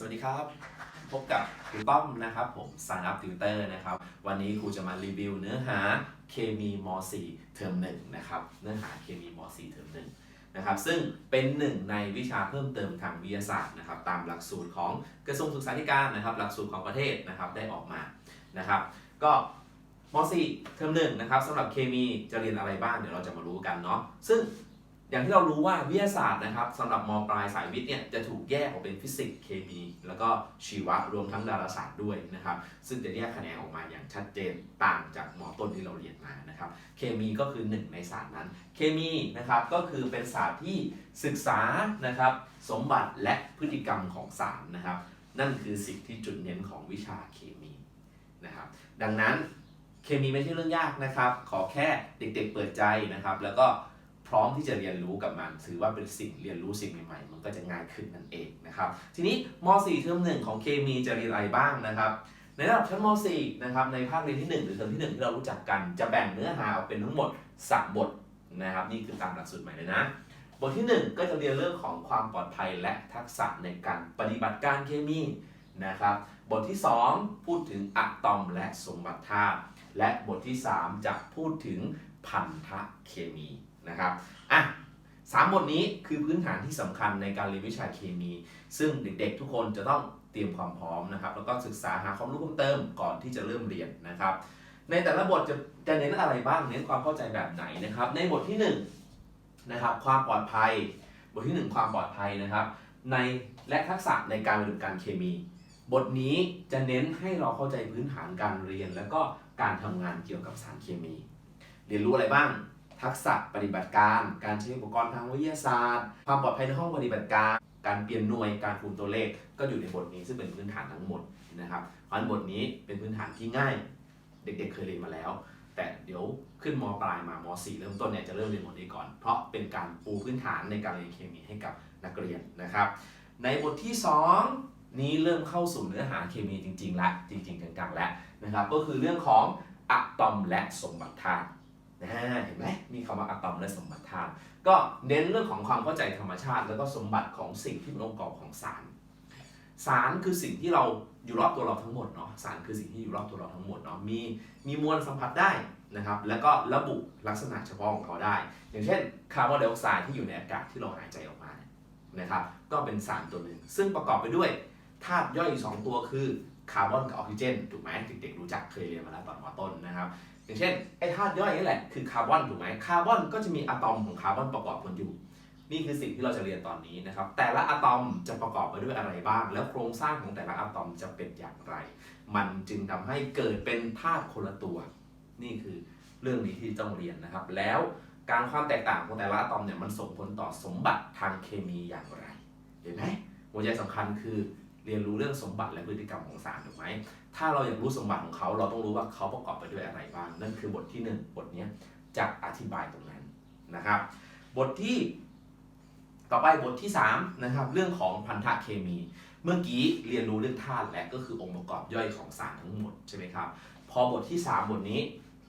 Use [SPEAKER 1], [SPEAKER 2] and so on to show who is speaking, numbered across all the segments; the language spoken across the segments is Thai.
[SPEAKER 1] สวัสดีครับ พบกับครูต้อมนะครับ ผม Sign Up Tutor นะครับ วันนี้ครูจะมารีวิวเนื้อหาเคมีม .4 เทอมหนึ่งนะครับ เนื้อหาเคมีม .4 เทอมหนึ่งนะครับ ซึ่งเป็นหนึ่งในวิชาเพิ่มเติมทางวิทยาศาสตร์นะครับ ตามหลักสูตรของกระทรวงศึกษาธิการนะครับ หลักสูตรของประเทศนะครับได้ออกมานะครับ ก็ม .4 เทอมหนึ่งนะครับสำหรับเคมีจะเรียนอะไรบ้างเดี๋ยวเราจะมารู้กันเนาะซึ่ง อย่างที่เรารู้ว่าวิทยาศาสตร์นะครับสำหรับมปลายสายวิทย์เนี่ยจะถูกแยกออกเป็นฟิสิกส์เคมี แล้วก็ชีวะรวมทั้งดาราศาสตร์ด้วยนะครับ ซึ่งจะแยกคะแนนออกมาอย่างชัดเจนต่างจากมต้นที่เราเรียนมานะครับ เคมีก็คือหนึ่งในศาสตร์นั้น เคมีนะครับก็คือเป็นศาสตร์ที่ศึกษานะครับสมบัติและพฤติกรรมของสารนะครับ นั่นคือสิ่งที่จุดเน้นของวิชาเคมีนะครับ ดังนั้นเคมีไม่ใช่เรื่องยากนะครับ ขอแค่เด็กๆเปิดใจนะครับ แล้วก็ พร้อมที่จะเรียนรู้กับมัน ถือว่าเป็นสิ่งเรียนรู้สิ่งใหม่ๆ มันก็จะง่ายขึ้นนั่นเองนะครับ ทีนี้ม .4 เทอมหนึ่งของเคมีจะเรียนอะไรบ้างนะครับ ในระดับชั้นม .4 นะครับ ในภาคเรียนที่ 1 หรือเทอมที่ 1 ที่เรารู้จักกัน จะแบ่งเนื้อหาออกเป็นทั้งหมด 3 บทนะครับ นี่คือตามหลักสูตรใหม่เลยนะ บทที่ 1 ก็จะเรียนเรื่องของความปลอดภัยและทักษะในการปฏิบัติการเคมีนะครับ บทที่ 2 พูดถึงอะตอมและสมบัติธาตุ และบทที่ 3 จะพูดถึงพันธะเคมี นะครับอะสามบทนี้คือพื้นฐานที่สำคัญในการเรียนวิชาเคมี ซึ่งเด็กๆ ทุกคนจะต้องเตรียมความพร้อมนะครับ แล้วก็ศึกษาหาความรู้เพิ่มเติมก่อนที่จะเริ่มเรียนนะครับ ในแต่ละบทจะจะเน้นอะไรบ้าง เน้นความเข้าใจแบบไหนนะครับ ในบทที่1นงนะครับความปลอดภัย บทที่ 1 ความปลอดภัยนะครับ ในและทักษะในการปฏิบัติการเคมี บทนี้จะเน้นให้เราเข้าใจพื้นฐานการเรียน แล้วก็การทำงานเกี่ยวกับสารเคมี เรียนรู้อะไรบ้าง ทักษะปฏิบัติการ การใช้อุปกรณ์ทางวิทยาศาสตร์ ความปลอดภัยในห้องปฏิบัติการ การเปลี่ยนหน่วยการคูณตัวเลขก็อยู่ในบทนี้ซึ่งเป็นพื้นฐานทั้งหมดนะครับเพราะฉะนั้นบทนี้เป็นพื้นฐานที่ง่าย เด็กๆเคยเรียนมาแล้ว แต่เดี๋ยวขึ้นมปลายมาม .4 เริ่มต้นเนี่ยจะเริ่มเรียนบทนี้ก่อน เพราะเป็นการปูพื้นฐานในการเรียนเคมีให้กับนักเรียนนะครับ ในบทที่ 2 นี้เริ่มเข้าสู่เนื้อหาเคมีจริงๆแล้วจริงๆจังๆแล้วนะครับก็คือเรื่องของอะตอมและสมบัติธาตุ นะเห็นไหมมีคำว่าอะตอมและสมบัติธาตุก็เน้นเรื่องของความเข้าใจธรรมชาติ แล้วก็สมบัติของสิ่งที่เป็นองค์ประกอบของสาร สารคือสิ่งที่เราอยู่รอบตัวเราทั้งหมดเนาะสารคือสิ่งที่อยู่รอบตัวเราทั้งหมดเนาะมีมีมวลสัมผัสได้นะครับ แล้วก็ระบุลักษณะเฉพาะของเขาได้ อย่างเช่นคาร์บอนไดออกไซด์ที่อยู่ในอากาศที่เราหายใจออกมาเนี่ยนะครับ ก็เป็นสารตัวหนึ่ง ซึ่งประกอบไปด้วยธาตุย่อยอยู่สองตัวคือคาร์บอนกับออกซิเจนถูกไหมเด็กๆรู้จักเคยเรียนมาแล้วตอนมต้นนะครับ อย่างเช่นไอ้ธาตุย่อยนี่แหละคือคาร์บอนถูกไหมคาร์บอนก็จะมีอะตอมของคาร์บอนประกอบกันอยู่ นี่คือสิ่งที่เราจะเรียนตอนนี้นะครับ แต่ละอะตอมจะประกอบไปด้วยอะไรบ้าง แล้วโครงสร้างของแต่ละอะตอมจะเป็นอย่างไร มันจึงทำให้เกิดเป็นธาตุคนละตัว นี่คือเรื่องนี้ที่ต้องเรียนนะครับ แล้วการความแตกต่างของแต่ละอะตอมเนี่ยมันส่งผลต่อสมบัติทางเคมีอย่างไร เห็นไหมหัวใจสำคัญคือ เรียนรู้เรื่องสมบัติและพฤติกรรมของสารถูกไหม ถ้าเราอยากรู้สมบัติของเขาเราต้องรู้ว่าเขาประกอบไปด้วยอะไรบ้าง นั่นคือบทที่ 1 บทนี้จะอธิบายตรงนั้นนะครับ บทที่ต่อไปบทที่3นะครับเรื่องของพันธะเคมี เมื่อกี้เรียนรู้เรื่องธาตุและก็คือองค์ประกอบย่อยของสารทั้งหมดใช่ไหมครับ พอบทที่ 3 บทนี้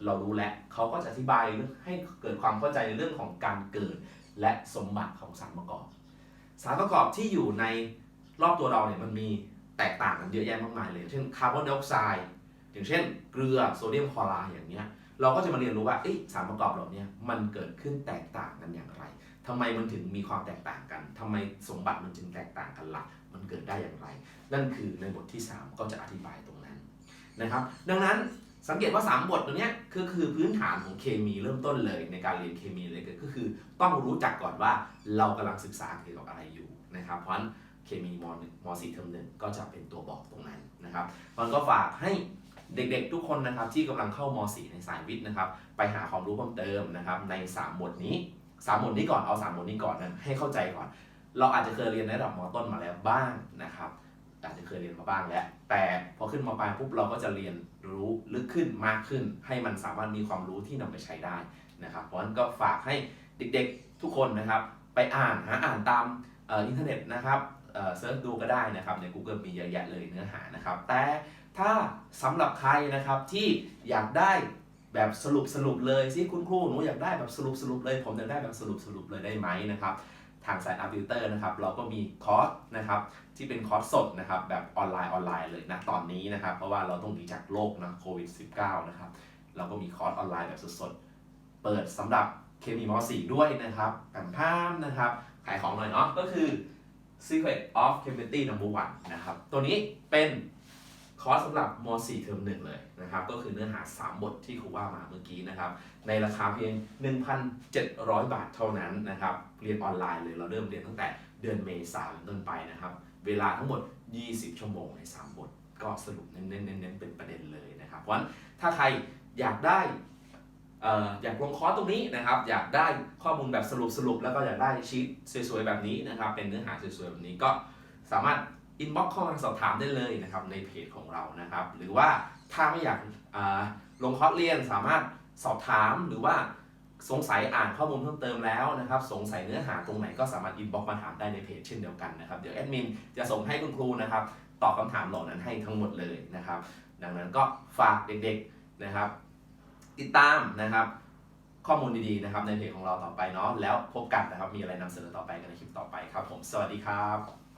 [SPEAKER 1] เรารู้แล้วเขาก็จะอธิบายให้เกิดความเข้าใจในเรื่องของการเกิดและสมบัติของสารประกอบ สารประกอบที่อยู่ใน รอบตัวเราเนี่ยมันมีแตกต่างกันเยอะแยะมากมายเลย เช่นคาร์บอนไดออกไซด์อย่างเช่น เกลือโซเดียมคลอไรด์อย่างเงี้ยเราก็จะมาเรียนรู้ว่าเอ๊ะสารประกอบเหล่านี้มันเกิดขึ้นแตกต่างกันอย่างไรทำไมมันถึงมีความแตกต่างกันทำไมสมบัติมันจึงแตกต่างกันละ่ะ มันเกิดได้อย่างไร นั่นคือในบทที่ 3 ก็จะอธิบายตรงนั้นนะครับ ดังนั้นสังเกตว่า 3 บทตัวเนี้ยคือคือพื้นฐานของเคมีเริ่มต้นเลยในการเรียนเคมีเลยก็คือ ต้องรู้จักก่อนว่าเรากำลังศึกษาเกี่ยวกับอะไรอยู่นะครับ เพราะฉะนั้น เคมีม .1 ม .4 เทอมหนึ่งก็จะเป็นตัวบอกตรงนั้นนะครับมันก็ฝากให้เด็กๆทุกคนนะครับที่กำลังเข้าม .4 ในสายวิทย์นะครับ ไปหาความรู้เพิ่มเติมนะครับใน3บทนี้3บทนี้ก่อนเอา3บทนี้ก่อนนะให้เข้าใจก่อน เราอาจจะเคยเรียนในระดับมต้นมาแล้วบ้างนะครับอาจจะเคยเรียนมาบ้างแล้ว แต่พอขึ้นมปลายปุ๊บเราก็จะเรียนรู้ลึกขึ้นมากขึ้น ให้มันสามารถมีความรู้ที่นำไปใช้ได้นะครับ เพราะฉะนั้นก็ฝากให้เด็กๆทุกคนนะครับ ไปอ่านหาอ่านตามอินเทอร์เน็ตนะครับ เซิร์ชดูก็ได้นะครับใน Google มีเยอะแยะเลยเนื้อหานะครับ แต่ถ้าสำหรับใครนะครับที่อยากได้แบบสรุปสรุปเลยสิคุณครูหนูอยากได้แบบสรุปสรุปเลย ผมอยากได้แบบสรุปสรุปเลยได้ไหมนะครับทางสายอาร์ติวเตอร์นะครับเราก็มีคอร์สนะครับที่เป็นคอร์สสดนะครับแบบออนไลน์ออนไลน์เลยนะตอนนี้นะครับ เพราะว่าเราต้องหนีจากโลกนะโควิด -19 นะครับเราก็มีคอร์สออนไลน์แบบสดๆ เปิดสำหรับเคมีม .4 ด้วยนะครับกันพามนะครับขายของหน่อยเนาะก็คือ Secret of Chemistry Number One นะครับ ตัวนี้เป็นคอร์สสำหรับม .4 เทอมหนึ่งเลยนะครับ ก็คือเนื้อหา 3 บทที่ครูว่ามาเมื่อกี้นะครับ ในราคาเพียง 1,700 บาทเท่านั้นนะครับ เรียนออนไลน์เลย เราเริ่มเรียนตั้งแต่เดือนเมษายนเป็นต้นไปนะครับ เวลาทั้งหมด 20 ชั่วโมงใน 3 บท ก็สรุปเน้นๆเน้นๆเป็นประเด็นเลยนะครับ เพราะฉะนั้นถ้าใครอยากได้ อยากลงคอร์สตรงนี้นะครับ อยากได้ข้อมูลแบบสรุปสรุปๆแล้วก็อยากได้ชีตสวยๆแบบนี้นะครับ เป็นเนื้อหาสวยๆแบบนี้ก็สามารถอินบ็อกเข้ามาสอบถามได้เลยนะครับในเพจของเรานะครับ หรือว่าถ้าไม่อยากลงคอร์สเรียนสามารถสอบถามหรือว่าสงสัยอ่านข้อมูลเพิ่มเติมแล้วนะครับ สงสัยเนื้อหาตรงไหนก็สามารถอินบ็อกซ์มาถามได้ในเพจเช่นเดียวกันนะครับ เดี๋ยวแอดมินจะส่งให้คุณครูนะครับตอบคำถามเหล่านั้นให้ทั้งหมดเลยนะครับ ดังนั้นก็ฝากเด็กๆนะครับ ติดตามนะครับ ข้อมูลดีๆนะครับในเพจของเราต่อไปเนาะแล้วพบกันนะครับมีอะไรนำเสนอต่อไปกันในคลิปต่อไปครับผมสวัสดีครับ